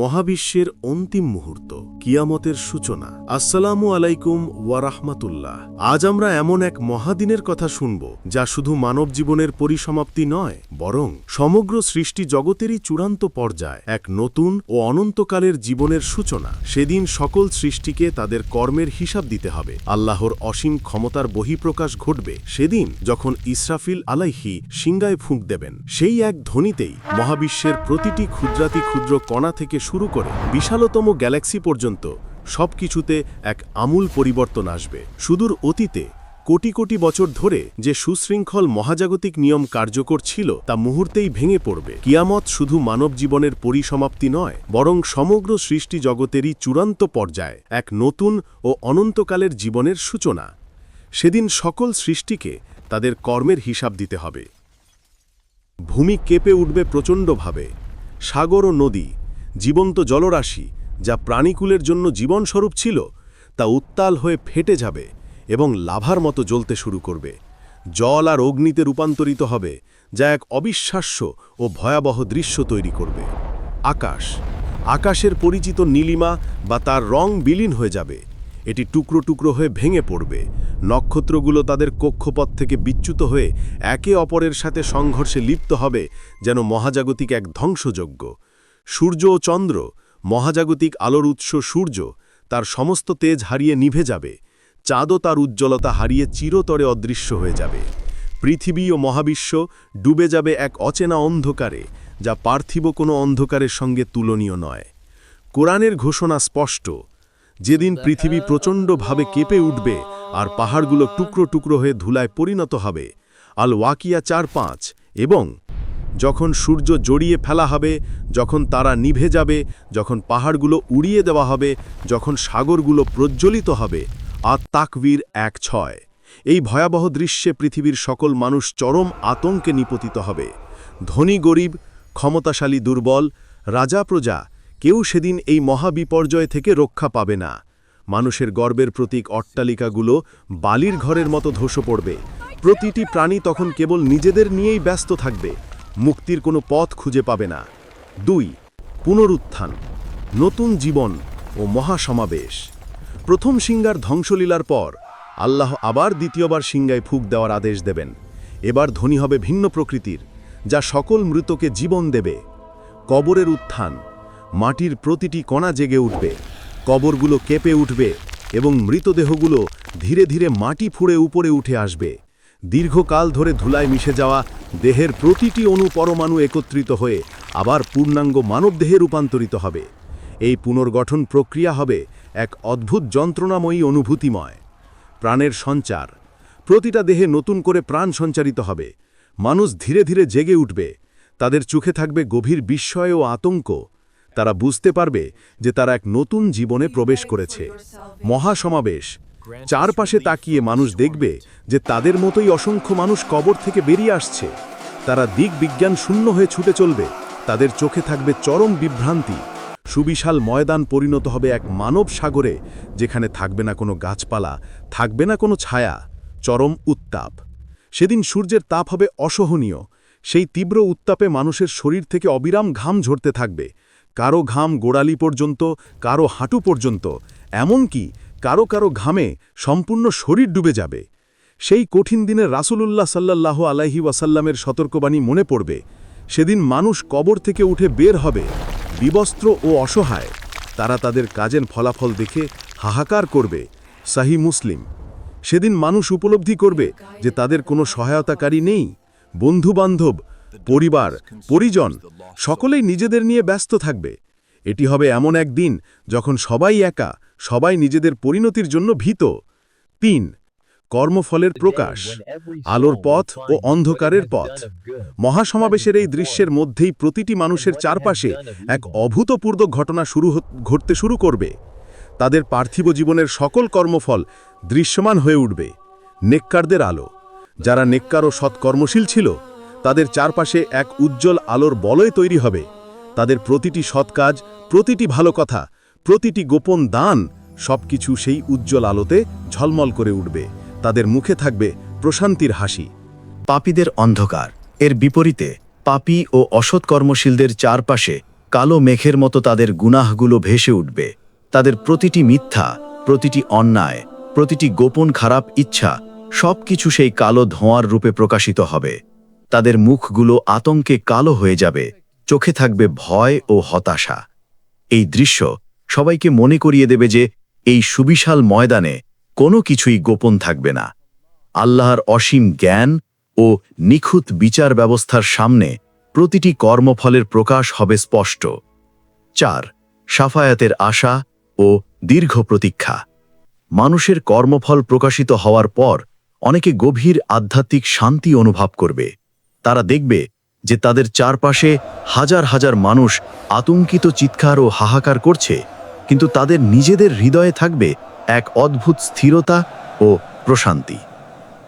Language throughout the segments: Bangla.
মহাবিশ্বের অন্তিম মুহূর্ত, কিয়ামতের সূচনা। আসসালামু আলাইকুম ওয়ারাহমাতুল্লাহ আজ আমরা এমন এক মহাদিনের কথা শুনব, যা শুধু মানব জীবনের পরিসমাপ্তি নয়, বরং সমগ্র সৃষ্টি জগতেরই চূড়ান্ত পর্যায়, এক নতুন ও অনন্তকালের জীবনের সূচনা। সেদিন সকল সৃষ্টিকে তাদের কর্মের হিসাব দিতে হবে। আল্লাহর অসীম ক্ষমতার বহিঃপ্রকাশ ঘটবে। সেদিন যখন ইসরাফিল আলাইহি সিংগায় ফুঁক দেবেন, সেই এক ধ্বনিতেই মহাবিশ্বের প্রতিটি ক্ষুদ্রাতি ক্ষুদ্র কণা থেকে শুরু করে বিশালতম গ্যালাক্সি পর্যন্ত সবকিছুতে এক আমূল পরিবর্তন আসবে। সুদূর অতীতে কোটি কোটি বছর ধরে যে সুশৃঙ্খল মহাজাগতিক নিয়ম কার্যকর ছিল তা মুহূর্তেই ভেঙে পড়বে। কিয়ামত শুধু মানব জীবনের পরিসমাপ্তি নয়, বরং সমগ্র সৃষ্টি জগতেরই চূড়ান্ত পর্যায়ে, এক নতুন ও অনন্তকালের জীবনের সূচনা। সেদিন সকল সৃষ্টিকে তাদের কর্মের হিসাব দিতে হবে। ভূমি কেঁপে উঠবে প্রচণ্ডভাবে। সাগর ও নদী জীবন্ত জলরাশি যা প্রাণীকুলের জন্য জীবনস্বরূপ ছিল, তা উত্তাল হয়ে ফেটে যাবে এবং লাভার মতো জ্বলতে শুরু করবে। জল আর অগ্নিতে রূপান্তরিত হবে, যা এক অবিশ্বাস্য ও ভয়াবহ দৃশ্য তৈরি করবে। আকাশ, আকাশের পরিচিত নীলিমা বা তার রং বিলীন হয়ে যাবে। এটি টুকরো টুকরো হয়ে ভেঙে পড়বে। নক্ষত্রগুলো তাদের কক্ষপথ থেকে বিচ্যুত হয়ে একে অপরের সাথে সংঘর্ষে লিপ্ত হবে, যেন মহাজাগতিক এক ধ্বংসযজ্ঞ। সূর্য ও চন্দ্র, মহাজাগতিক আলোর উৎস সূর্য, তার সমস্ত তেজ হারিয়ে নিভে যাবে। চাঁদও তার উজ্জ্বলতা হারিয়ে চিরতরে অদৃশ্য হয়ে যাবে। পৃথিবী ও মহাবিশ্ব ডুবে যাবে এক অচেনা অন্ধকারে, যা পার্থিব কোনো অন্ধকারের সঙ্গে তুলনীয় নয়। কোরআনের ঘোষণা স্পষ্ট, যেদিন পৃথিবী প্রচণ্ডভাবে কেঁপে উঠবে আর পাহাড়গুলো টুকরো টুকরো হয়ে ধুলায় পরিণত হবে আল ওয়াকিয়া চার পাঁচ এবং যখন সূর্য জড়িয়ে ফেলা হবে, যখন তারা নিভে যাবে, যখন পাহাড়গুলো উড়িয়ে দেওয়া হবে, যখন সাগরগুলো প্রজ্জ্বলিত হবে, আর তাকবীর এক ছয়। এই ভয়াবহ দৃশ্যে পৃথিবীর সকল মানুষ চরম আতঙ্কে নিপতিত হবে। ধনী গরিব, ক্ষমতাশালী দুর্বল, রাজা প্রজা, কেউ সেদিন এই মহাবিপর্যয় থেকে রক্ষা পাবে না। মানুষের গর্বের প্রতীক অট্টালিকাগুলো বালির ঘরের মতো ধসে পড়বে। প্রতিটি প্রাণী তখন কেবল নিজেদের নিয়েই ব্যস্ত থাকবে। মুক্তির কোনো পথ খুঁজে পাবে না। দুই, পুনরুত্থান, নতুন জীবন ও মহাসমাবেশ। প্রথম সিঙ্গার ধ্বংসলীলার পর আল্লাহ আবার দ্বিতীয়বার সিঙ্গায় ফুক দেওয়ার আদেশ দেবেন। এবার ধ্বনি হবে ভিন্ন প্রকৃতির, যা সকল মৃতকে জীবন দেবে। কবরের উত্থান, মাটির প্রতিটি কণা জেগে উঠবে, কবরগুলো কেঁপে উঠবে এবং মৃতদেহগুলো ধীরে ধীরে মাটি ফুঁড়ে উপরে উঠে আসবে। দীর্ঘকাল ধরে ধুলায় মিশে যাওয়া দেহের প্রতিটি অণু পরমাণু একত্রিত হয়ে আবার পূর্ণাঙ্গ মানবদেহে রূপান্তরিত হবে। এই পুনর্গঠন প্রক্রিয়া হবে এক অদ্ভুত যন্ত্রণাময়ী অনুভূতিময়। প্রাণের সঞ্চার। প্রতিটা দেহে নতুন করে প্রাণ সঞ্চারিত হবে। মানুষ ধীরে ধীরে জেগে উঠবে। তাদের চোখে থাকবে গভীর বিস্ময় ও আতঙ্ক। তারা বুঝতে পারবে যে তারা এক নতুন জীবনে প্রবেশ করেছে। মহাসমাবেশ। চারপাশে তাকিয়ে মানুষ দেখবে যে তাদের মতোই অসংখ্য মানুষ কবর থেকে বেরিয়ে আসছে। তারা দিক বিজ্ঞান শূন্য হয়ে ছুটে চলবে। তাদের চোখে থাকবে চরম বিভ্রান্তি। সুবিশাল ময়দান পরিণত হবে এক মানব সাগরে, যেখানে থাকবে না কোনো গাছপালা, থাকবে না কোনো ছায়া, চরম উত্তাপ। সেদিন সূর্যের তাপ হবে অসহনীয়। সেই তীব্র উত্তাপে মানুষের শরীর থেকে অবিরাম ঘাম ঝরতে থাকবে। কারও ঘাম গোড়ালি পর্যন্ত, কারও হাঁটু পর্যন্ত। এমনকি কারও কারও ঘামে সম্পূর্ণ শরীর ডুবে যাবে। সেই কঠিন দিনে রাসূলুল্লাহ সাল্লাল্লাহ আলাইহি ওয়াসাল্লামের সতর্কবাণী মনে পড়বে, সেদিন মানুষ কবর থেকে উঠে বের হবে, বিবস্ত্র ও অসহায়। তারা তাদের কাজের ফলাফল দেখে হাহাকার করবে, সাহি মুসলিম। সেদিন মানুষ উপলব্ধি করবে যে তাদের কোনো সহায়তাকারী নেই, বন্ধুবান্ধব, পরিবার, পরিজন, সকলেই নিজেদের নিয়ে ব্যস্ত থাকবে। এটি হবে এমন এক দিন যখন সবাই একা সবাই নিজেদের পরিণতির জন্য ভীত। তিন, কর্মফলের প্রকাশ, আলোর পথ ও অন্ধকারের পথ। মহাসমাবেশের এই দৃশ্যের মধ্যেই প্রতিটি মানুষের চারপাশে এক অভূতপূর্ব ঘটনা শুরু ঘটতে শুরু করবে। তাদের পার্থিব জীবনের সকল কর্মফল দৃশ্যমান হয়ে উঠবে। নেককারদের আলো, যারা নেককার ও সৎকর্মশীল ছিল, তাদের চারপাশে এক উজ্জ্বল আলোর বলয় তৈরি হবে। তাদের প্রতিটি সৎ কাজ, প্রতিটি ভালো কথা প্রতিটি গোপন দান সবকিছু সেই উজ্জ্বল আলোতে ঝলমল করে উঠবে। তাদের মুখে থাকবে প্রশান্তির হাসি। পাপীদের অন্ধকার। এর বিপরীতে, পাপী ও অসৎ কর্মশীলদের চারপাশে কালো মেঘের মতো তাদের গুনাহগুলো ভেসে উঠবে। তাদের প্রতিটি মিথ্যা, প্রতিটি অন্যায়, প্রতিটি গোপন খারাপ ইচ্ছা সবকিছু সেই কালো ধোঁয়ার রূপে প্রকাশিত হবে। তাদের মুখগুলো আতঙ্কে কালো হয়ে যাবে। চোখে থাকবে ভয় ও হতাশা। এই দৃশ্য সবাইকে মনে করিয়ে দেবে যে এই সুবিশাল ময়দানে কোনো কিছুই গোপন থাকবে না। আল্লাহর অসীম জ্ঞান ও নিখুঁত বিচার ব্যবস্থার সামনে প্রতিটি কর্মফলের প্রকাশ হবে স্পষ্ট। চার, সাফায়াতের আশা ও দীর্ঘ প্রতীক্ষা। মানুষের কর্মফল প্রকাশিত হওয়ার পর অনেকে গভীর আধ্যাত্মিক শান্তি অনুভব করবে। তারা দেখবে যে তাদের চারপাশে হাজার হাজার মানুষ আতঙ্কিত, চিৎকার ও হাহাকার করছে। কিন্তু তাদের নিজেদের হৃদয়ে থাকবে এক অদ্ভুত স্থিরতা ও প্রশান্তি।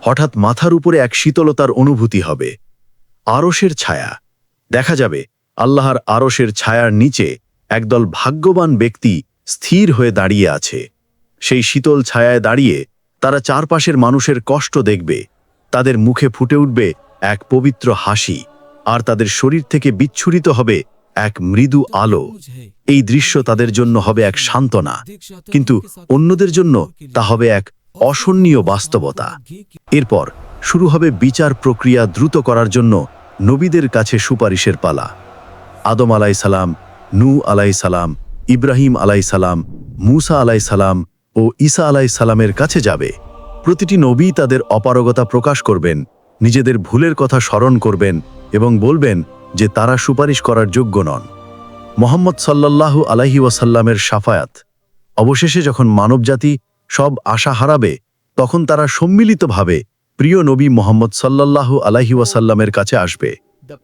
হঠাৎ মাথার উপরে এক শীতলতার অনুভূতি হবে। আরশের ছায়া। দেখা যাবে, আল্লাহর আরশের ছায়ার নিচে একদল ভাগ্যবান ব্যক্তি স্থির হয়ে দাঁড়িয়ে আছে। সেই শীতল ছায়ায় দাঁড়িয়ে তারা চারপাশের মানুষের কষ্ট দেখবে। তাদের মুখে ফুটে উঠবে এক পবিত্র হাসি, আর তাদের শরীর থেকে বিচ্ছুরিত হবে এক মৃদু আলো। এই দৃশ্য তাদের জন্য হবে এক সান্ত্বনা। কিন্তু অন্যদের জন্য তা হবে এক অসহনীয় বাস্তবতা। এরপর শুরু হবে বিচার প্রক্রিয়া দ্রুত করার জন্য নবীদের কাছে সুপারিশের পালা। আদম আলাই সালাম, নু আলাই সালাম, ইব্রাহিম আলাই সালাম, মুসা আলাই সালাম ও ঈসা আলাই সালামের কাছে যাবে। প্রতিটি নবী তাদের অপারগতা প্রকাশ করবেন, নিজেদের ভুলের কথা স্মরণ করবেন এবং বলবেন যে তারা সুপারিশ করার যোগ্য নন। মোহাম্মদ সাল্লাল্লাহু আলাহি ওয়াসাল্লামের সাফায়াত, অবশেষে যখন মানবজাতি সব আশা হারাবে, তখন তারা সম্মিলিতভাবে প্রিয় নবী মোহাম্মদ সাল্লাল্লাহু আলাহি ওয়াসাল্লামের কাছে আসবে।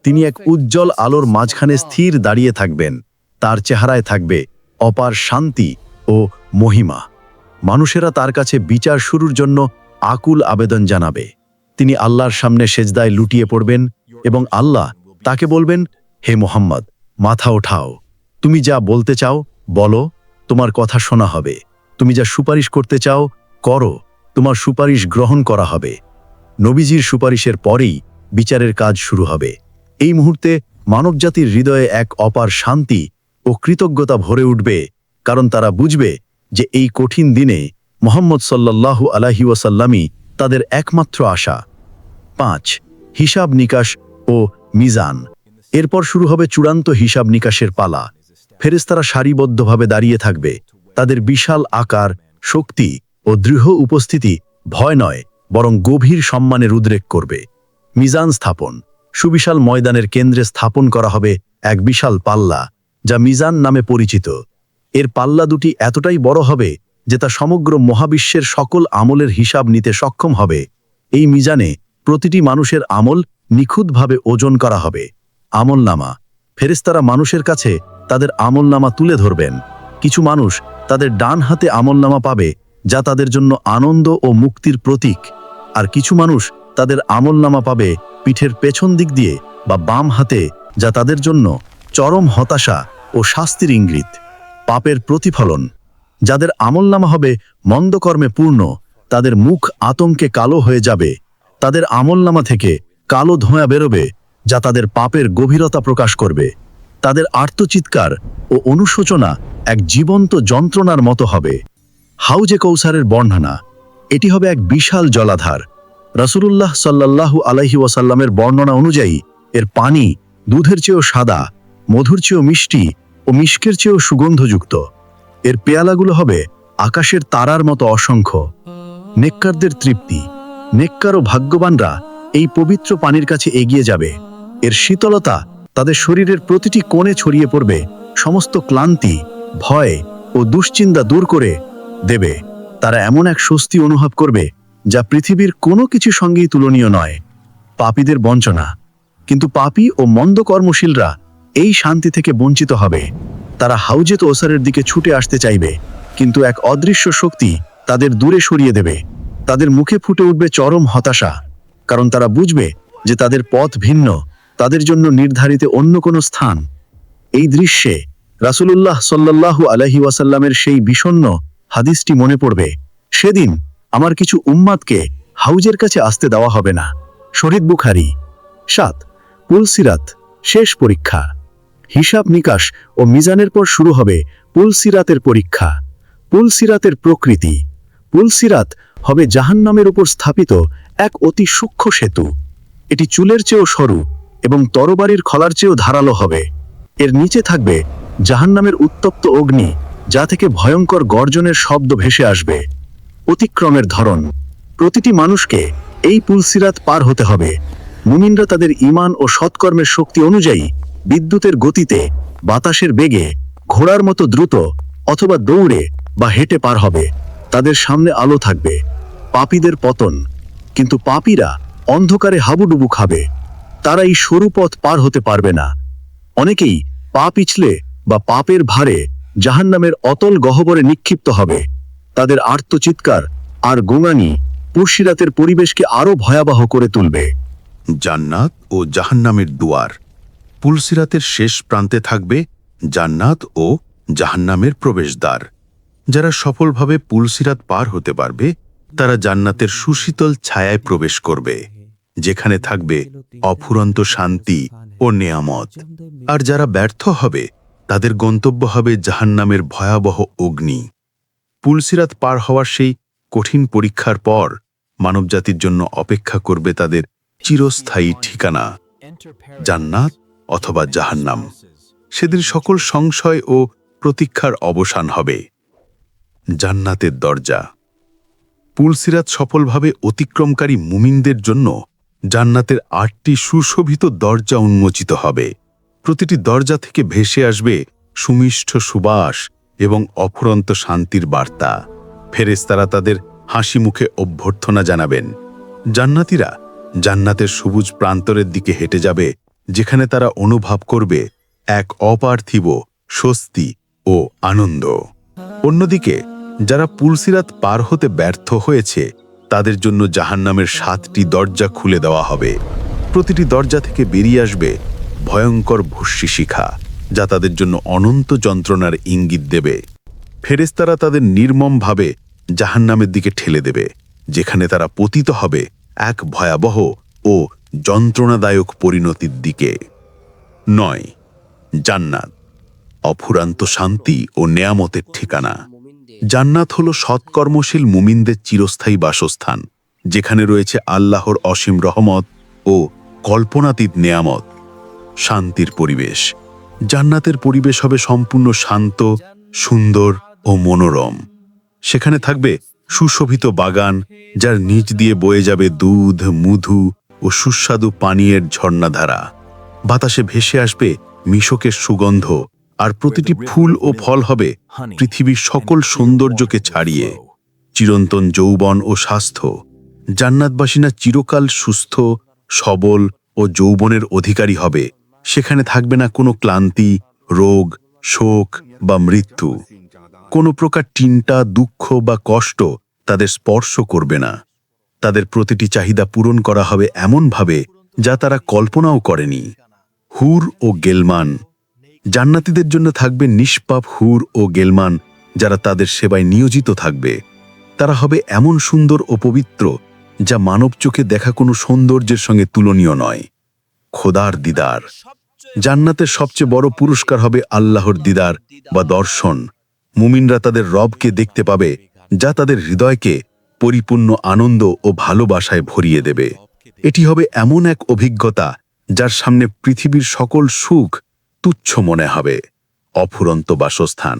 তিনি এক উজ্জ্বল আলোর মাঝখানে স্থির দাঁড়িয়ে থাকবেন, তার চেহারায় থাকবে অপার শান্তি ও মহিমা। মানুষেরা তার কাছে বিচার শুরুর জন্য আকুল আবেদন জানাবে। তিনি আল্লাহর সামনে সেজদায় লুটিয়ে পড়বেন এবং আল্লাহ তাকে বলবেন, হে মোহাম্মদ, মাথা ওঠাও। তুমি যা বলতে চাও, বলো, তোমার কথা শোনা হবে। তুমি যা সুপারিশ করতে চাও, করো। তোমার সুপারিশ গ্রহণ করা হবে। নবীজির সুপারিশের পরেই বিচারের কাজ শুরু হবে। এই মুহূর্তে মানবজাতির হৃদয়ে এক অপার শান্তি ও কৃতজ্ঞতা ভরে উঠবে, কারণ তারা বুঝবে যে এই কঠিন দিনে মোহাম্মদ সাল্লাল্লাহু আলাহি তাদের একমাত্র আশা। পাঁচ, হিসাব নিকাশ ও মিজান। এরপর শুরু হবে চূড়ান্ত হিসাব নিকাশের পালা। ফেরেস্তারা সারিবদ্ধভাবে দাঁড়িয়ে থাকবে। তাদের বিশাল আকার, শক্তি ও দৃঢ় উপস্থিতি ভয় নয়, বরং গভীর সম্মানের উদ্রেক করবে। মিজান স্থাপন। সুবিশাল ময়দানের কেন্দ্রে স্থাপন করা হবে এক বিশাল পাল্লা, যা মিজান নামে পরিচিত। এর পাল্লা দুটি এতটাই বড় হবে যে তা সমগ্র মহাবিশ্বের সকল আমলের হিসাব নিতে সক্ষম হবে। এই মিজানে প্রতিটি মানুষের আমল নিখুঁতভাবে ওজন করা হবে। আমলনামা। ফেরেস্তারা মানুষের কাছে তাদের আমলনামা তুলে ধরবেন। কিছু মানুষ তাদের ডান হাতে আমলনামা পাবে, যা তাদের জন্য আনন্দ ও মুক্তির প্রতীক। আর কিছু মানুষ তাদের আমলনামা পাবে পিঠের পেছন দিক দিয়ে বা বাম হাতে, যা তাদের জন্য চরম হতাশা ও শাস্তির ইঙ্গিত। পাপের প্রতিফলন। যাদের আমলনামা হবে মন্দকর্মে পূর্ণ, তাদের মুখ আতঙ্কে কালো হয়ে যাবে। তাদের আমলনামা থেকে কালো ধোঁয়া বেরোবে যা তাদের পাপের গভীরতা প্রকাশ করবে। তাদের আর্তচিৎকার ও অনুশোচনা এক জীবন্ত যন্ত্রণার মতো হবে। হাউজে কৌসারের বর্ণনা, এটি হবে এক বিশাল জলাধার। রাসূলুল্লাহ সাল্লাল্লাহু আলাইহি ওয়াসাল্লামের বর্ণনা অনুযায়ী, এর পানি দুধের চেয়েও সাদা, মধুর চেয়েও মিষ্টি ও মিষ্কের চেয়েও সুগন্ধযুক্ত। এর পেয়ালাগুলো হবে আকাশের তারার মতো অসংখ্য। নেককারদের তৃপ্তি, নেককার ও ভাগ্যবানরা এই পবিত্র পানির কাছে এগিয়ে যাবে। এর শীতলতা তাদের শরীরের প্রতিটি কোণে ছড়িয়ে পড়বে। সমস্ত ক্লান্তি, ভয় ও দুশ্চিন্তা দূর করে দেবে। তারা এমন এক স্বস্তি অনুভব করবে, যা পৃথিবীর কোনো কিছু সঙ্গেই তুলনীয় নয়। পাপীদের বঞ্চনা। কিন্তু পাপী ও মন্দ কর্মশীলরা এই শান্তি থেকে বঞ্চিত হবে। তারা হাউজেত ওসারের দিকে ছুটে আসতে চাইবে, কিন্তু এক অদৃশ্য শক্তি তাদের দূরে সরিয়ে দেবে। তাদের মুখে ফুটে উঠবে চরম হতাশা। কারণ তারা বুঝবে যে তাদের পথ ভিন্ন, তাদের জন্য নির্ধারিত অন্য কোনো স্থান। এই দৃশ্যে রাসূলুল্লাহ সাল্লাল্লাহু আলাইহি ওয়াসাল্লামের সেই বিষণ্ণ হাদিসটি মনে পড়বে, সেদিন আমার কিছু উম্মাদকে হাউজের কাছে আসতে দেওয়া হবে না। শহীদ বুখারি, সাত পুলসিরাত শেষ পরীক্ষা। হিসাব নিকাশ ও মিজানের পর শুরু হবে পুলসিরাতের পরীক্ষা পুলসিরাতের প্রকৃতি। পুলসিরাত হবে জাহান্নামের উপর স্থাপিত এক অতি সূক্ষ্ম সেতু। এটি চুলের চেয়েও সরু এবং তরবারির খলার চেয়েও ধারালো হবে। এর নিচে থাকবে জাহান্নামের উত্তপ্ত অগ্নি, যা থেকে ভয়ঙ্কর গর্জনের শব্দ ভেসে আসবে। অতিক্রমের ধরন, প্রতিটি মানুষকে এই পুলসিরাত পার হতে হবে। মুমিনরা তাদের ঈমান ও সৎকর্মের শক্তি অনুযায়ী বিদ্যুতের গতিতে বাতাসের বেগে ঘোড়ার মতো দ্রুত অথবা দৌড়ে বা হেঁটে পার হবে। তাদের সামনে আলো থাকবে, পাপীদের পতন। কিন্তু পাপীরা অন্ধকারে হাবুডুবু খাবে। তারা এই সরু পথ পার হতে পারবে না। অনেকেই পা পিছলে বা পাপের ভারে জাহান্নামের অতল গহ্বরে নিক্ষিপ্ত হবে। তাদের আর্তচিৎকার আর গোঙানি পুরসিরাতের পরিবেশকে আরও ভয়াবহ করে তুলবে। জান্নাত ও জাহান্নামের দুয়ার পুলসিরাতের শেষ প্রান্তে থাকবে জান্নাত ও জাহান্নামের প্রবেশদ্বার। যারা সফলভাবে পুলসিরাত পার হতে পারবে, তারা জান্নাতের সুশীতল ছায়ায় প্রবেশ করবে, যেখানে থাকবে অফুরন্ত শান্তি ও নেয়ামত। আর যারা ব্যর্থ হবে, তাদের গন্তব্য হবে জাহান্নামের ভয়াবহ অগ্নি। পুলসিরাত পার হওয়ার সেই কঠিন পরীক্ষার পর, মানবজাতির জন্য অপেক্ষা করবে তাদের চিরস্থায়ী ঠিকানা, জান্নাত অথবা জাহান্নাম। সেদিন সকল সংশয় ও প্রতীক্ষার অবসান হবে। জান্নাতের দরজা। পুলসিরাত সফলভাবে অতিক্রমকারী মুমিনদের জন্য জান্নাতের আটটি সুশোভিত দরজা উন্মোচিত হবে। প্রতিটি দরজা থেকে ভেসে আসবে সুমিষ্ঠ সুবাস এবং অফুরন্ত শান্তির বার্তা। ফেরেশতারা তাদের হাসি মুখে অভ্যর্থনা জানাবেন। জান্নাতীরা জান্নাতের সবুজ প্রান্তরের দিকে হেঁটে যাবে, যেখানে তারা অনুভব করবে এক অপার্থিব স্বস্তি ও আনন্দ। অন্যদিকে যারা পুলসিরাত পার হতে ব্যর্থ হয়েছে, তাদের জন্য জাহান্নামের সাতটি দরজা খুলে দেওয়া হবে। প্রতিটি দরজা থেকে বেরিয়ে আসবে ভয়ঙ্কর ভস্যি শিখা, যা তাদের জন্য অনন্ত যন্ত্রণার ইঙ্গিত দেবে। ফেরেস্তারা তাদের নির্মমভাবে জাহান্নামের দিকে ঠেলে দেবে, যেখানে তারা পতিত হবে এক ভয়াবহ ও যন্ত্রণাদায়ক পরিণতির দিকে। নয়, জান্নাত, অফুরান্ত শান্তি ও নেয়ামতের ঠিকানা। জান্নাত হল সৎকর্মশীল মুমিনদের চিরস্থায়ী বাসস্থান, যেখানে রয়েছে আল্লাহর অসীম রহমত ও কল্পনাতীত নেয়ামত। শান্তির পরিবেশ। জান্নাতের পরিবেশ হবে সম্পূর্ণ শান্ত, সুন্দর ও মনোরম। সেখানে থাকবে সুশোভিত বাগান, যার নিচ দিয়ে বয়ে যাবে দুধ, মধু ও সুস্বাদু পানীয়ের ঝর্ণাধারা। বাতাসে ভেসে আসবে মিশকের সুগন্ধ, আর প্রতিটি ফুল ও ফল হবে পৃথিবীর সকল সৌন্দর্যকে ছাড়িয়ে চিরন্তন যৌবন ও স্বাস্থ্য জান্নাতবাসীনা চিরকাল সুস্থ সবল ও যৌবনের অধিকারী হবে। সেখানে থাকবে না কোনো ক্লান্তি রোগ শোক বা মৃত্যু। কোনো প্রকার চিন্তা দুঃখ বা কষ্ট তাদের স্পর্শ করবে না। তাদের প্রতিটি চাহিদা পূরণ করা হবে এমনভাবে যা তারা কল্পনাও করেনি। হুর ও গেলমান জান্নাতীদের জন্য থাকবে নিষ্পাপ হুর ও গেলমান, যারা তাদের সেবায় নিয়োজিত থাকবে। তারা হবে এমন সুন্দর ও পবিত্র, যা মানব চোখে দেখা কোনো সৌন্দর্যের সঙ্গে তুলনীয় নয়। খোদার দিদার। জান্নাতের সবচেয়ে বড় পুরস্কার হবে আল্লাহর দিদার বা দর্শন। মুমিনরা তাদের রবকে দেখতে পাবে, যা তাদের হৃদয়কে পরিপূর্ণ আনন্দ ও ভালোবাসায় ভরিয়ে দেবে। এটি হবে এমন এক অভিজ্ঞতা, যার সামনে পৃথিবীর সকল সুখ তুচ্ছ মনে হবে, অফুরন্ত বাসস্থান।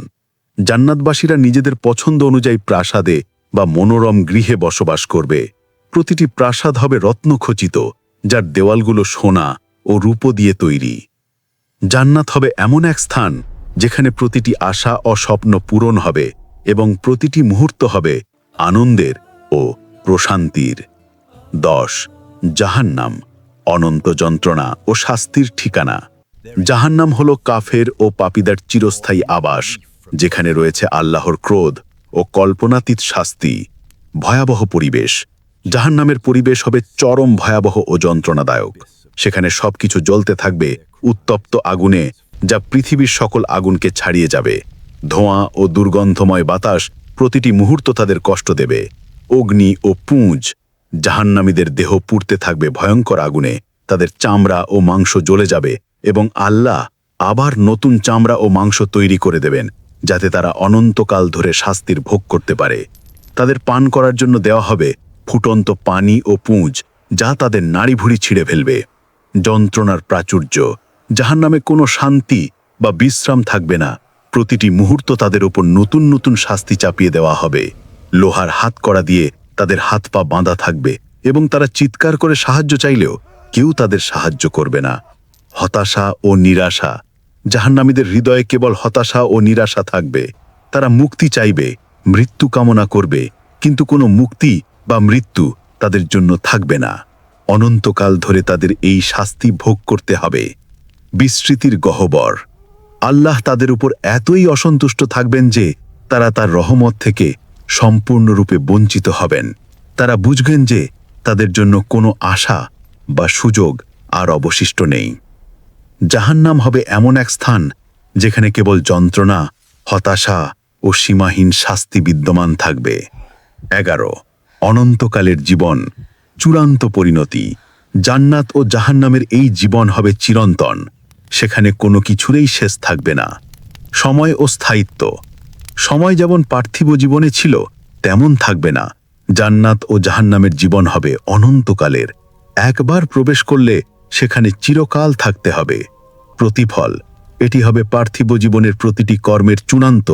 জান্নাতবাসীরা নিজেদের পছন্দ অনুযায়ী প্রাসাদে বা মনোরম গৃহে বসবাস করবে। প্রতিটি প্রাসাদ হবে রত্নখচিত, যার দেওয়ালগুলো সোনা ও রূপ দিয়ে তৈরি। জান্নাত হবে এমন এক স্থান যেখানে প্রতিটি আশা ও স্বপ্ন পূরণ হবে এবং প্রতিটি মুহূর্ত হবে আনন্দের ও প্রশান্তির। দশ, জাহান্নাম, অনন্ত যন্ত্রণা ও শাস্তির ঠিকানা। জাহান্নাম হল কাফের ও পাপিদার চিরস্থায়ী আবাস, যেখানে রয়েছে আল্লাহর ক্রোধ ও কল্পনাতীত শাস্তি। ভয়াবহ পরিবেশ। জাহান্নামের পরিবেশ হবে চরম ভয়াবহ ও যন্ত্রণাদায়ক। সেখানে সবকিছু জ্বলতে থাকবে উত্তপ্ত আগুনে, যা পৃথিবীর সকল আগুনকে ছাড়িয়ে যাবে। ধোঁয়া ও দুর্গন্ধময় বাতাস প্রতিটি মুহূর্ত তাদের কষ্ট দেবে। অগ্নি ও পুঁজ। জাহান্নামীদের দেহ পুড়তে থাকবে ভয়ঙ্কর আগুনে। তাদের চামড়া ও মাংস জ্বলে যাবে। এবং আল্লাহ আবার নতুন চামড়া ও মাংস তৈরি করে দেবেন, যাতে তারা অনন্তকাল ধরে শাস্তির ভোগ করতে পারে। তাদের পান করার জন্য দেওয়া হবে ফুটন্ত পানি ও পুঁজ, যা তাদের নাড়ি ভুড়ি ছিঁড়ে ফেলবে। যন্ত্রণার প্রাচুর্য যাহার নামে কোনো শান্তি বা বিশ্রাম থাকবে না। প্রতিটি মুহূর্ত তাদের ওপর নতুন নতুন শাস্তি চাপিয়ে দেওয়া হবে। লোহার হাত করা দিয়ে তাদের হাত পা বাঁধা থাকবে এবং তারা চিৎকার করে সাহায্য চাইলেও কেউ তাদের সাহায্য করবে না। হতাশা ও নিরাশা। জাহান্নামীদের হৃদয়ে কেবল হতাশা ও নিরাশা থাকবে। তারা মুক্তি চাইবে, মৃত্যু কামনা করবে, কিন্তু কোনো মুক্তি বা মৃত্যু তাদের জন্য থাকবে না। অনন্তকাল ধরে তাদের এই শাস্তি ভোগ করতে হবে। বিস্মৃতির গহ্বর। আল্লাহ তাদের উপর এতই অসন্তুষ্ট থাকবেন যে তারা তার রহমত থেকে সম্পূর্ণরূপে বঞ্চিত হবেন। তারা বুঝবেন যে তাদের জন্য কোনো আশা বা সুযোগ আর অবশিষ্ট নেই। জাহান্নাম হবে এমন এক স্থান যেখানে কেবল যন্ত্রণা, হতাশা ও সীমাহীন শাস্তি বিদ্যমান থাকবে। এগারো। অনন্তকালের জীবন, চূড়ান্ত পরিণতি। জান্নাত ও জাহান্নামের এই জীবন হবে চিরন্তন। সেখানে কোনো কিছুরই শেষ থাকবে না। সময় ও স্থায়িত্ব। সময় যেমন পার্থিব জীবনে ছিল, তেমন থাকবে না। জান্নাত ও জাহান্নামের জীবন হবে অনন্তকালের। একবার প্রবেশ করলে সেখানে চিরকাল থাকতে হবে। প্রতিফল, এটি হবে পার্থিব জীবনের প্রতিটি কর্মের চূড়ান্ত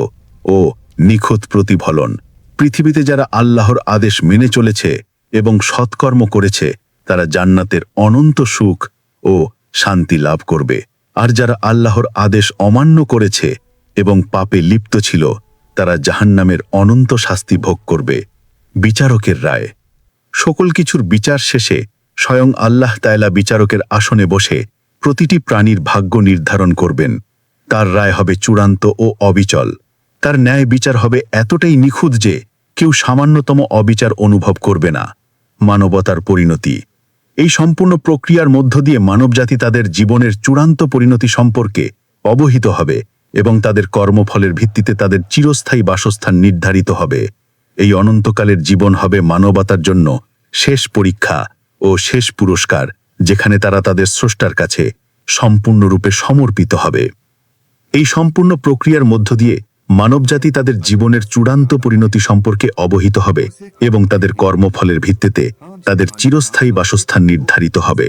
ও নিখুঁত প্রতিফলন। পৃথিবীতে যারা আল্লাহর আদেশ মেনে চলেছে এবং সৎকর্ম করেছে, তারা জান্নাতের অনন্ত সুখ ও শান্তি লাভ করবে। আর যারা আল্লাহর আদেশ অমান্য করেছে এবং পাপে লিপ্ত ছিল, তারা জাহান্নামের অনন্ত শাস্তি ভোগ করবে। বিচারকের রায়, সকল কিছুর বিচার শেষে স্বয়ং আল্লাহ তায়লা বিচারকের আসনে বসে প্রতিটি প্রাণীর ভাগ্য নির্ধারণ করবেন। তার রায় হবে চূড়ান্ত ও অবিচল। তার ন্যায় বিচার হবে এতটাই নিখুঁত যে কেউ সামান্যতম অবিচার অনুভব করবে না। মানবতার পরিণতি। এই সম্পূর্ণ প্রক্রিয়ার মধ্য দিয়ে মানবজাতি তাদের জীবনের চূড়ান্ত পরিণতি সম্পর্কে অবহিত হবে এবং তাদের কর্মফলের ভিত্তিতে তাদের চিরস্থায়ী বাসস্থান নির্ধারিত হবে। এই অনন্তকালের জীবন হবে মানবতার জন্য শেষ পরীক্ষা। ও শেষ পুরস্কার, যেখানে তারা তাদের স্রষ্টার কাছে সম্পূর্ণরূপে সমর্পিত হবে। এই সম্পূর্ণ প্রক্রিয়ার মধ্য দিয়ে মানবজাতি তাদের জীবনের চূড়ান্ত পরিণতি সম্পর্কে অবহিত হবে এবং তাদের কর্মফলের ভিত্তিতে তাদের চিরস্থায়ী বাসস্থান নির্ধারিত হবে।